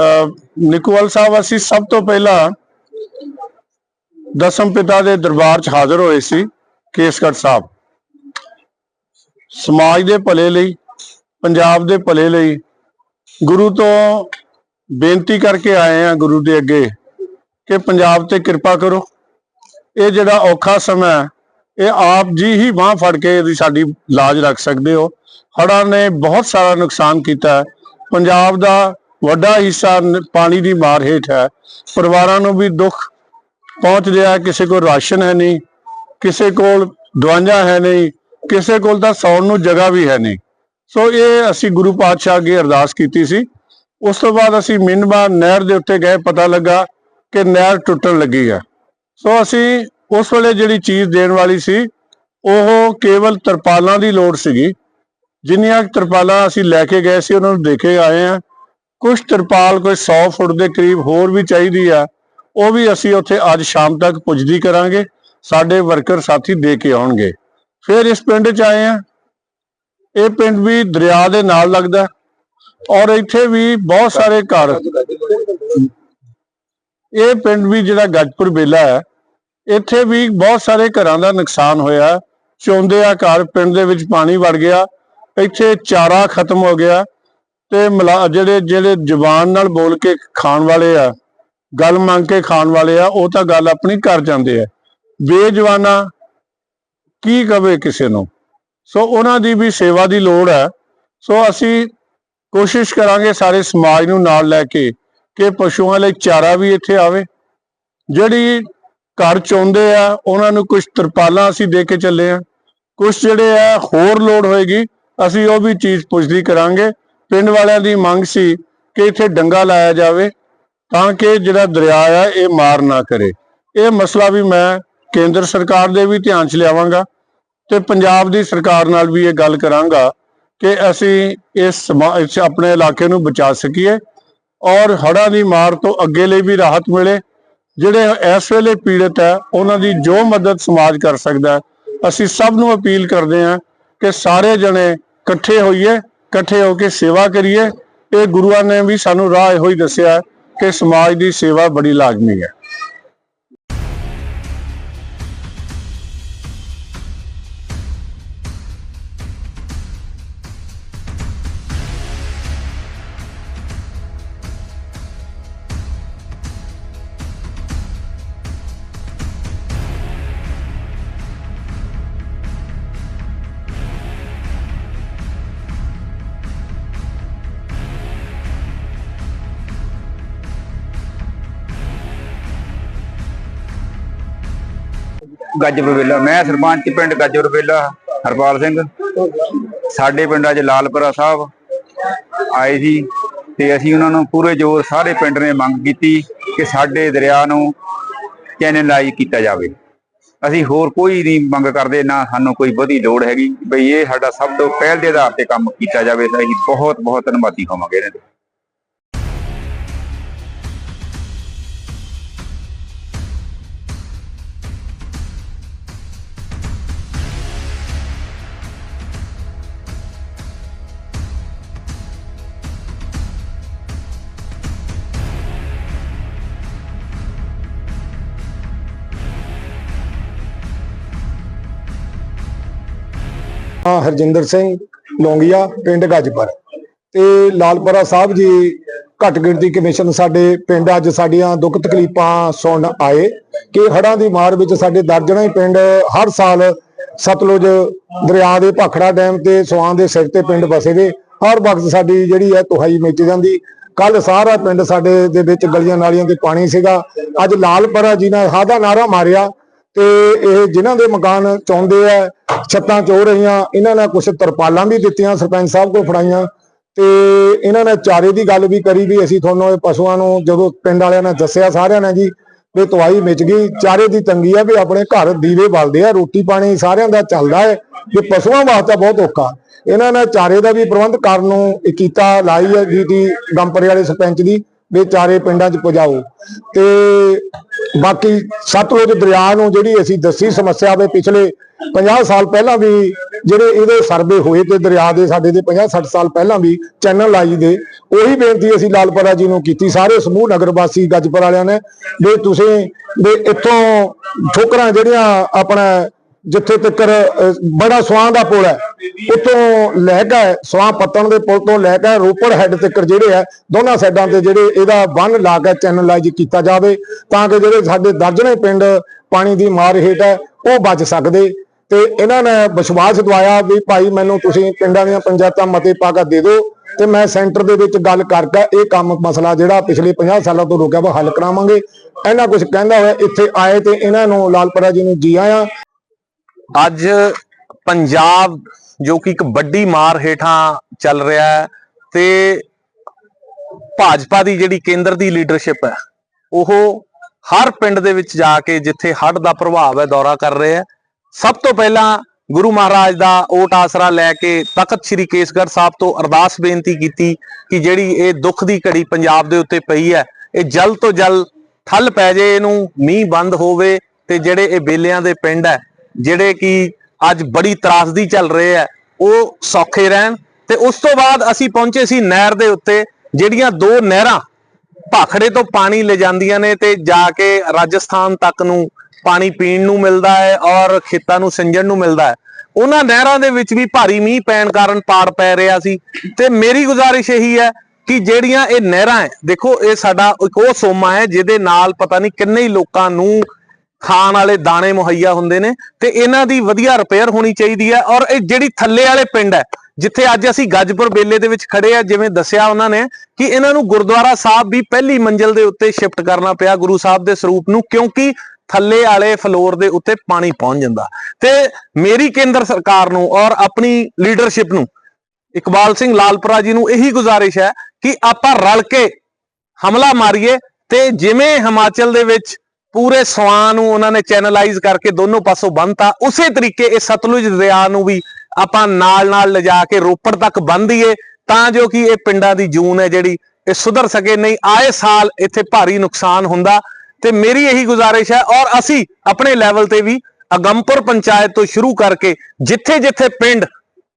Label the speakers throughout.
Speaker 1: ਅਹ ਸਾਹਿਬ, ਅਸੀਂ ਸਭ ਤੋਂ ਪਹਿਲਾਂ ਦਸਮ ਪਿਤਾ ਦੇ ਦਰਬਾਰ 'ਚ ਹਾਜ਼ਰ ਹੋਏ ਸੀ, ਕੇਸਗੜ੍ਹ ਸਾਹਿਬ। ਸਮਾਜ ਦੇ ਭਲੇ ਲਈ, ਪੰਜਾਬ ਦੇ ਭਲੇ ਲਈ ਗੁਰੂ ਤੋਂ ਬੇਨਤੀ ਕਰਕੇ ਆਏ ਆ ਗੁਰੂ ਦੇ ਅੱਗੇ ਕਿ ਪੰਜਾਬ ਤੇ ਕਿਰਪਾ ਕਰੋ। ਇਹ ਜਿਹੜਾ ਔਖਾ ਸਮਾਂ ਇਹ ਆਪ ਜੀ ਹੀ ਬਾਹ ਫੜ ਕੇ ਇਹਦੀ ਸਾਡੀ ਲਾਜ ਰੱਖ ਸਕਦੇ ਹੋ। ਹੜ੍ਹਾਂ ਨੇ ਬਹੁਤ ਸਾਰਾ ਨੁਕਸਾਨ ਕੀਤਾ ਪੰਜਾਬ ਦਾ ਵੱਡਾ ਹਿੱਸਾ ਨ- ਪਾਣੀ ਦੀ ਮਾਰ ਹੇਠ ਹੈ। ਪਰਿਵਾਰਾਂ ਨੂੰ ਵੀ ਦੁੱਖ ਪਹੁੰਚ ਰਿਹਾ ਹੈ। ਕਿਸੇ ਕੋਲ ਰਾਸ਼ਨ ਹੈ ਨਹੀਂ, ਕਿਸੇ ਕੋਲ ਦਵਾਈਆਂ ਹੈ ਨਹੀਂ, ਕਿਸੇ ਕੋਲ ਤਾਂ ਸੌਣ ਨੂੰ ਜਗ੍ਹਾ ਵੀ ਹੈ ਨਹੀਂ। ਸੋ ਇਹ ਅਸੀਂ ਗੁਰੂ ਪਾਤਸ਼ਾਹ ਅੱਗੇ ਅਰਦਾਸ ਕੀਤੀ ਸੀ। ਉਸ ਤੋਂ ਬਾਅਦ ਅਸੀਂ ਮਿੰਨਬਾ ਨਹਿਰ ਦੇ ਉੱਤੇ ਗਏ, ਪਤਾ ਲੱਗਾ ਕਿ ਨਹਿਰ ਟੁੱਟਣ ਲੱਗੀ ਹੈ। ਸੋ ਅਸੀਂ ਉਸ ਵੇਲੇ ਜਿਹੜੀ ਚੀਜ਼ ਦੇਣ ਵਾਲੀ ਸੀ, ਉਹ ਕੇਵਲ ਤਰਪਾਲਾਂ ਦੀ ਲੋੜ ਸੀਗੀ। ਜਿੰਨੀਆਂ ਤਰਪਾਲਾਂ ਅਸੀਂ ਲੈ ਕੇ ਗਏ ਸੀ, ਉਹਨਾਂ ਨੂੰ ਦੇ ਕੇ ਆਏ ਆ ਕੁਝ ਤਰਪਾਲ ਕੋਈ 100 ਫੁੱਟ ਦੇ ਕਰੀਬ ਹੋਰ ਵੀ ਚਾਹੀਦੀ ਆ, ਉਹ ਵੀ ਅਸੀਂ ਉੱਥੇ ਅੱਜ ਸ਼ਾਮ ਤੱਕ ਪੁੱਜਦੀ ਕਰਾਂਗੇ, ਸਾਡੇ ਵਰਕਰ ਸਾਥੀ ਦੇ ਕੇ ਆਉਣਗੇ। ਫਿਰ ਇਸ ਪਿੰਡ 'ਚ ਆਏ ਆ। ਇਹ ਪਿੰਡ ਵੀ ਦਰਿਆ ਦੇ ਨਾਲ ਲੱਗਦਾ ਔਰ ਇੱਥੇ ਵੀ ਬਹੁਤ ਸਾਰੇ ਘਰ। ਇਹ ਪਿੰਡ ਵੀ ਜਿਹੜਾ ਗੱਜਪੁਰ ਬੇਲਾ ਹੈ, ਇੱਥੇ ਵੀ ਬਹੁਤ ਸਾਰੇ ਘਰਾਂ ਦਾ ਨੁਕਸਾਨ ਹੋਇਆ। ਚੌਂਦੇ ਆ ਘਰ, ਪਿੰਡ ਦੇ ਵਿੱਚ ਪਾਣੀ ਵੜ ਗਿਆ। ਇੱਥੇ ਚਾਰਾ ਖਤਮ ਹੋ ਗਿਆ। ਤੇ ਮਲਾ- ਜਿਹੜੇ ਜਿਹੜੇ ਜ਼ੁਬਾਨ ਨਾਲ ਬੋਲ ਕੇ ਖਾਣ ਵਾਲੇ ਆ, ਗੱਲ ਮੰਗ ਕੇ ਖਾਣ ਵਾਲੇ ਆ, ਉਹ ਤਾਂ ਗੱਲ ਆਪਣੀ ਕਰ ਜਾਂਦੇ ਆ। ਬੇਜਵਾਨਾ ਕੀ ਕਵੇ ਕਿਸੇ ਨੂੰ? ਸੋ ਉਹਨਾਂ ਦੀ ਵੀ ਸੇਵਾ ਦੀ ਲੋੜ ਹੈ। ਸੋ ਅਸੀਂ ਕੋਸ਼ਿਸ਼ ਕਰਾਂਗੇ ਸਾਰੇ ਸਮਾਜ ਨੂੰ ਨਾਲ ਲੈ ਕੇ ਕਿ ਪਸ਼ੂਆਂ ਲਈ ਚਾਰਾ ਵੀ ਇੱਥੇ ਆਵੇ। ਜਿਹੜੀ ਘਰ ਚਾਹੁੰਦੇ ਆ, ਉਹਨਾਂ ਨੂੰ ਕੁਝ ਤਰਪਾਲਾਂ ਅਸੀਂ ਦੇ ਕੇ ਚੱਲੇ ਆ। ਕੁਝ ਜਿਹੜੇ ਆ, ਹੋਰ ਲੋੜ ਹੋਏਗੀ, ਅਸੀਂ ਉਹ ਵੀ ਚੀਜ਼ ਪੁੱਛਦੀ ਕਰਾਂਗੇ। ਪਿੰਡ ਵਾਲਿਆਂ ਦੀ ਮੰਗ ਸੀ ਕਿ ਇੱਥੇ ਡੰਗਾ ਲਾਇਆ ਜਾਵੇ ਤਾਂ ਕਿ ਜਿਹੜਾ ਦਰਿਆ ਆ, ਇਹ ਮਾਰ ਨਾ ਕਰੇ। ਇਹ ਮਸਲਾ ਵੀ ਮੈਂ ਕੇਂਦਰ ਸਰਕਾਰ ਦੇ ਵੀ ਧਿਆਨ 'ਚ ਲਿਆਵਾਂਗਾ ਤੇ ਪੰਜਾਬ ਦੀ ਸਰਕਾਰ ਨਾਲ ਵੀ ਇਹ ਗੱਲ ਕਰਾਂਗਾ ਕਿ ਅਸੀਂ ਇਸ ਸਮਾ- ਆਪਣੇ ਇਲਾਕੇ ਨੂੰ ਬਚਾ ਸਕੀਏ ਔਰ ਹੜ੍ਹਾਂ ਦੀ ਮਾਰ ਤੋਂ ਅੱਗੇ ਲਈ ਵੀ ਰਾਹਤ ਮਿਲੇ। ਜਿਹੜੇ ਇਸ ਵੇਲੇ ਪੀੜਤ ਹੈ, ਉਹਨਾਂ ਦੀ ਜੋ ਮਦਦ ਸਮਾਜ ਕਰ ਸਕਦਾ ਅਸੀਂ ਸਭ ਨੂੰ ਅਪੀਲ ਕਰਦੇ ਹਾਂ ਕਿ ਸਾਰੇ ਜਣੇ ਇਕੱਠੇ ਹੋਈਏ ਇਕੱਠੇ ਹੋ ਕੇ ਸੇਵਾ ਕਰੀਏ, ਇਹ ਗੁਰੂਆਂ ਨੇ ਵੀ ਸਾਨੂੰ ਰਾਹ ਇਹੋ ਹੀ ਦੱਸਿਆ ਕਿ ਸਮਾਜ ਦੀ ਸੇਵਾ ਬੜੀ ਲਾਜ਼ਮੀ ਹੈ।
Speaker 2: ਗੱਜਪੁਰ ਵੇਲਾ ਮੈਂ ਸਰਪੰਚ ਪਿੰਡ ਗੱਜਪੁਰ ਵੇਲਾ ਹਰਪਾਲ ਸਿੰਘ। ਸਾਡੇ ਪਿੰਡ ਅੱਜ ਲਾਲਪੁਰਾ ਸਾਹਿਬ ਆਏ ਸੀ ਤੇ ਅਸੀਂ ਉਹਨਾਂ ਨੂੰ ਪੂਰੇ ਜ਼ੋਰ ਸਾਰੇ ਪਿੰਡ ਨੇ ਮੰਗ ਕੀਤੀ ਕਿ ਸਾਡੇ ਦਰਿਆ ਨੂੰ ਚੈਨਲਾਈਜ਼ ਕੀਤਾ ਜਾਵੇ। ਅਸੀਂ ਹੋਰ ਕੋਈ ਨਹੀਂ ਮੰਗ ਕਰਦੇ, ਨਾ ਸਾਨੂੰ ਕੋਈ ਵਧੀ ਲੋੜ ਹੈਗੀ। ਬਈ ਇਹ ਸਾਡਾ ਸਭ ਤੋਂ ਪਹਿਲ ਦੇ ਆਧਾਰ ਤੇ ਕੰਮ ਕੀਤਾ ਜਾਵੇ, ਤਾਂ ਅਸੀਂ ਬਹੁਤ ਬਹੁਤ ਧੰਨਵਾਦੀ ਹੋਵਾਂਗੇ ਇਹਨਾਂ ਦੇ।
Speaker 3: ਹਾਂ ਹਰਜਿੰਦਰ ਸਿੰਘ ਲੌਂਗੀਆ, ਪਿੰਡ ਗੱਜਪੁਰ। ਤੇ ਲਾਲਪੁਰਾ ਸਾਹਿਬ ਜੀ ਘੱਟ ਗਿਣਤੀ ਕਮਿਸ਼ਨ ਸਾਡੇ ਪਿੰਡ ਅੱਜ ਸਾਡੀਆਂ ਦੁੱਖ ਤਕਲੀਫਾਂ ਸੁਣ ਆਏ ਕਿ ਹੜ੍ਹਾਂ ਦੀ ਮਾਰ ਵਿੱਚ ਸਾਡੇ ਦਰਜਨਾਂ ਹੀ ਪਿੰਡ ਹਰ ਸਾਲ ਸਤਲੁਜ ਦਰਿਆ ਦੇ ਭਾਖੜਾ ਡੈਮ ਤੇ ਸਵਾਂ ਦੇ ਸਿਰ ਤੇ ਪਿੰਡ ਵਸੇ ਵੇ ਹਰ ਵਕਤ ਸਾਡੀ ਜਿਹੜੀ ਹੈ ਤੁਹਾਈ ਮਿਟ ਜਾਂਦੀ। ਕੱਲ ਸਾਰਾ ਪਿੰਡ ਸਾਡੇ ਦੇ ਵਿੱਚ ਗਲੀਆਂ ਨਾਲੀਆਂ ਤੇ ਪਾਣੀ ਸੀਗਾ। ਅੱਜ ਲਾਲਪੁਰਾ ਜੀ ਨੇ ਹਾਦਾ ਨਾਰਾ ਮਾਰਿਆ ਤੇ ਇਹ ਜਿਨ੍ਹਾਂ ਦੇ ਮਕਾਨ ਚਾਹੁੰਦੇ ਆ, ਛੱਤਾਂ ਚੋ ਰਹੀਆਂ, ਇਹਨਾਂ ਨੇ ਕੁਝ ਤਰਪਾਲਾਂ ਵੀ ਦਿੱਤੀਆਂ ਸਰਪੰਚ ਸਾਹਿਬ ਕੋਲ ਫੜਾਈਆਂ। ਤੇ ਇਹਨਾਂ ਨੇ ਚਾਰੇ ਦੀ ਗੱਲ ਵੀ ਕਰੀ ਵੀ ਅਸੀਂ ਤੁਹਾਨੂੰ ਇਹ ਪਸ਼ੂਆਂ ਨੂੰ ਜਦੋਂ ਪਿੰਡ ਵਾਲਿਆਂ ਨੇ ਦੱਸਿਆ ਸਾਰਿਆਂ ਨੇ ਜੀ, ਵੀ ਤਵਾਈ ਮਿਚ ਗਈ। ਚਾਰੇ ਦੀ ਤੰਗੀ ਆ ਵੀ ਆਪਣੇ ਘਰ ਦੀਵੇ ਬਲਦੇ ਆ, ਰੋਟੀ ਪਾਣੀ ਸਾਰਿਆਂ ਦਾ ਚੱਲਦਾ ਹੈ ਵੀ ਪਸ਼ੂਆਂ ਵਾਸਤੇ ਬਹੁਤ ਔਖਾ। ਇਹਨਾਂ ਨੇ ਚਾਰੇ ਦਾ ਵੀ ਪ੍ਰਬੰਧ ਕਰਨ ਨੂੰ ਕੀਤਾ, ਲਾਈ ਹੈ ਜੀ ਡੀਟੀ ਗੰਪਰੇ ਵਾਲੇ ਸਰਪੰਚ ਦੀ। ਵੀ ਚਾਰੇ ਪਿੰਡਾਂ 'ਚ ਪਹੁੰਚਾਓ ਤੇ ਬਾਕੀ ਸਤਲੁਜ ਦਰਿਆ ਨੂੰ ਜਿਹੜੀ ਅਸੀਂ ਦੱਸੀ ਸਮੱਸਿਆ ਵੇ ਪਿਛਲੇ 50 ਸਾਲ ਪਹਿਲਾਂ ਵੀ ਜਿਹੜੇ ਇਹਦੇ ਸਰਵੇ ਹੋਏ ਤੇ ਦਰਿਆ ਦੇ ਸਾਡੇ ਦੇ 50 60 ਸਾਲ ਪਹਿਲਾਂ ਵੀ ਚੈਨਲ ਲਾਈ ਦੇ, ਉਹੀ ਬੇਨਤੀ ਅਸੀਂ ਲਾਲਪੁਰਾ ਜੀ ਨੂੰ ਕੀਤੀ। ਸਾਰੇ ਸਮੂਹ ਨਗਰ ਵਾਸੀ ਗੱਜਪੁਰ ਵਾਲਿਆਂ ਨੇ ਵੀ ਤੁਸੀਂ ਵੀ ਇੱਥੋਂ ਠੋਕਰਾਂ ਜਿਹੜੀਆਂ ਆਪਣਾ ਜਿੱਥੇ ਤੱਕ ਬੜਾ ਸਵਾਂ ਦਾ ਪੁਲ ਹੈ, ਉਤੋਂ ਲੈ ਕੇ ਸਵਾਂ ਪੱਤਣ ਦੇ ਪੁਲ ਤੋਂ ਲੈ ਕੇ ਰੋਪੜ ਹੈੱਡ ਤੱਕ ਜਿਹੜੇ ਆ, ਦੋਨਾਂ ਸਾਈਡਾਂ ਤੇ ਜਿਹੜੇ ਇਹਦਾ ਬੰਨ ਲਾ ਕੇ ਚੈਨਲਾਈਜ਼ ਕੀਤਾ ਜਾਵੇ, ਤਾਂ ਕਿ ਜਿਹੜੇ ਸਾਡੇ ਦਰਜਨੇ ਪਿੰਡ ਪਾਣੀ ਦੀ ਮਾਰ ਹੇਠ ਹੈ, ਉਹ ਬਚ ਸਕਦੇ। ਤੇ ਇਹਨਾਂ ਨੇ ਵਿਸ਼ਵਾਸ ਦਵਾਇਆ ਵੀ ਭਾਈ ਮੈਨੂੰ ਤੁਸੀਂ ਪਿੰਡਾਂ ਦੀਆਂ ਪੰਚਾਇਤਾਂ ਮਤੇ ਪਾ ਕੇ ਦੇ ਦਿਓ, ਤੇ ਮੈਂ ਸੈਂਟਰ ਦੇ ਵਿੱਚ ਗੱਲ ਕਰਕੇ ਇਹ ਕੰਮ ਮਸਲਾ ਜਿਹੜਾ ਪਿਛਲੇ 50 ਸਾਲਾਂ ਤੋਂ ਰੁਕਿਆ ਵਾ ਹੱਲ ਕਰਾਵਾਂਗੇ। ਇਹਨਾਂ ਕੁਝ ਕਹਿੰਦਾ ਹੋਇਆ, ਇੱਥੇ ਆਏ ਤੇ ਇਹਨਾਂ ਨੂੰ ਲਾਲਪੁਰਾ ਜੀ ਨੂੰ ਜੀ ਆਇਆਂ।
Speaker 4: ਅੱਜ ਪੰਜਾਬ ਜੋ ਕਿ ਇੱਕ ਵੱਡੀ ਮਾਰ ਹੇਠਾਂ ਚੱਲ ਰਿਹਾ ਹੈ ਤੇ ਭਾਜਪਾ ਦੀ ਜਿਹੜੀ ਕੇਂਦਰ ਦੀ ਲੀਡਰਸ਼ਿਪ ਹੈ, ਉਹ ਹਰ ਪਿੰਡ ਦੇ ਵਿੱਚ ਜਾ ਕੇ ਜਿੱਥੇ ਹੜ੍ਹ ਦਾ ਪ੍ਰਭਾਵ ਹੈ ਦੌਰਾ ਕਰ ਰਹੇ ਹੈ। ਸਭ ਤੋਂ ਪਹਿਲਾਂ ਗੁਰੂ ਮਹਾਰਾਜ ਦਾ ਓਟ ਆਸਰਾ ਲੈ ਕੇ ਤਖਤ ਸ੍ਰੀ ਕੇਸਗੜ੍ਹ ਸਾਹਿਬ ਤੋਂ ਅਰਦਾਸ ਬੇਨਤੀ ਕੀਤੀ ਕਿ ਜਿਹੜੀ ਇਹ ਦੁੱਖ ਦੀ ਘੜੀ ਪੰਜਾਬ ਦੇ ਉੱਤੇ ਪਈ ਹੈ, ਇਹ ਜਲਦ ਤੋਂ ਜਲਦ ਠੱਲ ਪੈ ਜੇ ਇਹਨੂੰ ਮੀਂਹ ਬੰਦ ਹੋਵੇ ਤੇ ਜਿਹੜੇ ਇਹ ਬੇਲਿਆਂ ਦੇ ਪਿੰਡ ਹੈ ਜਿਹੜੇ ਕਿ ਅੱਜ ਬੜੀ ਤਰਾਸਦੀ ਚੱਲ ਰਹੇ ਹੈ ਉਹ ਸੌਖੇ ਰਹਿਣ ਤੇ ਉਸ ਤੋਂ ਬਾਅਦ ਅਸੀਂ ਪਹੁੰਚੇ ਸੀ ਨਹਿਰ ਦੇ ਉੱਤੇ, ਜਿਹੜੀਆਂ ਦੋ ਨਹਿਰਾਂ ਭਾਖੜੇ ਤੋਂ ਪਾਣੀ ਲੈ ਜਾਂਦੀਆਂ ਨੇ ਤੇ ਜਾ ਕੇ ਰਾਜਸਥਾਨ ਤੱਕ ਨੂੰ ਪਾਣੀ ਪੀਣ ਨੂੰ ਮਿਲਦਾ ਹੈ ਔਰ ਖੇਤਾਂ ਨੂੰ ਸਿੰਜਣ ਨੂੰ ਮਿਲਦਾ ਹੈ। ਉਹਨਾਂ ਨਹਿਰਾਂ ਦੇ ਵਿੱਚ ਵੀ ਭਾਰੀ ਮੀਂਹ ਪੈਣ ਕਾਰਨ ਪਾੜ ਪੈ ਰਿਹਾ ਸੀ ਤੇ ਮੇਰੀ ਗੁਜ਼ਾਰਿਸ਼ ਇਹੀ ਹੈ ਕਿ ਜਿਹੜੀਆਂ ਇਹ ਨਹਿਰਾਂ ਹੈ, ਦੇਖੋ ਇਹ ਸਾਡਾ ਇੱਕ ਉਹ ਸੋਮਾ ਹੈ ਜਿਹਦੇ ਨਾਲ ਪਤਾ ਨਹੀਂ ਕਿੰਨੇ ਹੀ ਲੋਕਾਂ ਨੂੰ ਖਾਣ ਵਾਲੇ ਦਾਣੇ ਮੁਹੱਈਆ ਹੁੰਦੇ ਨੇ ਤੇ ਇਹਨਾਂ ਦੀ ਵਧੀਆ ਰਿਪੇਅਰ ਹੋਣੀ ਚਾਹੀਦੀ ਹੈ ਔਰ ਇਹ ਜਿਹੜੀ ਥੱਲੇ ਵਾਲੇ ਪਿੰਡ ਹੈ, ਜਿੱਥੇ ਅੱਜ ਅਸੀਂ ਗੱਜਪੁਰ ਬੇਲੇ ਦੇ ਵਿੱਚ ਖੜੇ ਆ ਜਿਵੇਂ ਦੱਸਿਆ ਉਹਨਾਂ ਨੇ ਕਿ ਇਹਨਾਂ ਨੂੰ ਗੁਰਦੁਆਰਾ ਸਾਹਿਬ ਵੀ ਪਹਿਲੀ ਮੰਜ਼ਿਲ ਦੇ ਉੱਤੇ ਸ਼ਿਫਟ ਕਰਨਾ ਪਿਆ ਗੁਰੂ ਸਾਹਿਬ ਦੇ ਸਰੂਪ ਨੂੰ, ਕਿਉਂਕਿ ਥੱਲੇ ਵਾਲੇ ਫਲੋਰ ਦੇ ਉੱਤੇ ਪਾਣੀ ਪਹੁੰਚ ਜਾਂਦਾ। ਤੇ ਮੇਰੀ ਕੇਂਦਰ ਸਰਕਾਰ ਨੂੰ ਔਰ ਆਪਣੀ ਲੀਡਰਸ਼ਿਪ ਨੂੰ, ਇਕਬਾਲ ਸਿੰਘ ਲਾਲਪੁਰਾ ਜੀ ਨੂੰ ਇਹੀ ਗੁਜ਼ਾਰਿਸ਼ ਹੈ ਕਿ ਆਪਾਂ ਰਲ ਕੇ ਹਮਲਾ ਮਾਰੀਏ ਤੇ ਜਿਵੇਂ ਹਿਮਾਚਲ ਦੇ ਵਿੱਚ ਪੂਰੇ ਸਵਾਂ ਨੂੰ ਉਹਨਾਂ ਨੇ ਚੈਨਲਾਈਜ਼ ਕਰਕੇ ਦੋਨੋਂ ਪਾਸੋਂ ਬੰਨਤਾ। ਉਸੇ ਤਰੀਕੇ ਇਹ ਸਤਲੁਜ ਦਰਿਆ ਨੂੰ ਵੀ ਆਪਾਂ ਨਾਲ ਨਾਲ ਲਿਜਾ ਕੇ ਰੋਪੜ ਤੱਕ ਬੰਨ ਦਈਏ, ਤਾਂ ਜੋ ਕਿ ਇਹ ਪਿੰਡਾਂ ਦੀ ਜੂਨ ਹੈ ਜਿਹੜੀ, ਇਹ ਸੁਧਰ ਸਕੇ। ਨਹੀਂ, ਆਏ ਸਾਲ ਇੱਥੇ ਭਾਰੀ ਨੁਕਸਾਨ ਹੁੰਦਾ ਤੇ ਮੇਰੀ ਇਹੀ ਗੁਜ਼ਾਰਿਸ਼ ਹੈ ਔਰ ਅਸੀਂ ਆਪਣੇ ਲੈਵਲ ਤੇ ਵੀ ਅਗੰਪੁਰ ਪੰਚਾਇਤ ਤੋਂ ਸ਼ੁਰੂ ਕਰਕੇ ਜਿੱਥੇ ਜਿੱਥੇ ਪਿੰਡ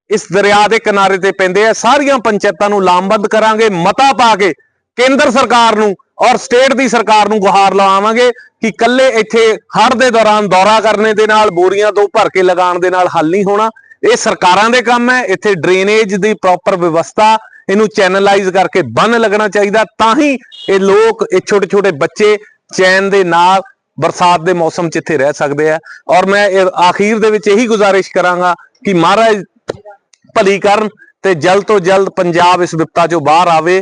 Speaker 4: ਇਸ ਦਰਿਆ ਦੇ ਕਿਨਾਰੇ ਤੇ ਪੈਂਦੇ ਆ, ਸਾਰੀਆਂ ਪੰਚਾਇਤਾਂ ਨੂੰ ਲਾਮਬੰਦ ਕਰਾਂਗੇ, ਮਤਾ ਪਾ ਕੇ ਕੇਂਦਰ ਸਰਕਾਰ ਨੂੰ ਔਰ ਸਟੇਟ ਦੀ ਸਰਕਾਰ ਨੂੰ ਗੁਹਾਰ ਲਾਵਾਂਗੇ ਕਿ ਕੱਲੇ ਇੱਥੇ ਹੜ੍ਹ ਦੇ ਦੌਰਾਨ ਦੌਰਾ ਕਰਨੇ ਦੇ ਨਾਲ, ਬੋਰੀਆਂ ਤੋਂ ਭਰ ਕੇ ਲਗਾਉਣ ਦੇ ਨਾਲ ਹੱਲ ਨਹੀਂ ਹੋਣਾ। ਇਹ ਸਰਕਾਰਾਂ ਦੇ ਕੰਮ ਹੈ, ਇੱਥੇ ਡਰੇਨੇਜ ਦੀ ਪ੍ਰੋਪਰ ਵਿਵਸਥਾ ਇਹਨੂੰ ਚੈਨਲਾਈਜ਼ ਕਰਕੇ ਬੰਨ ਲੱਗਣਾ ਚਾਹੀਦਾ, ਤਾਂ ਹੀ ਇਹ ਲੋਕ, ਇਹ ਛੋਟੇ ਛੋਟੇ ਬੱਚੇ ਚੈਨ ਦੇ ਨਾਲ ਬਰਸਾਤ ਦੇ ਮੌਸਮ 'ਚ ਇੱਥੇ ਰਹਿ ਸਕਦੇ ਆ। ਔਰ ਮੈਂ ਇਹ ਆਖੀਰ ਦੇ ਵਿੱਚ ਇਹੀ ਗੁਜ਼ਾਰਿਸ਼ ਕਰਾਂਗਾ ਕਿ ਮਹਾਰਾਜ ਭਲੀ ਕਰਨ ਤੇ ਜਲਦ ਤੋਂ ਜਲਦ ਪੰਜਾਬ ਇਸ ਵਿਪਤਾ ਚੋਂ ਬਾਹਰ ਆਵੇ।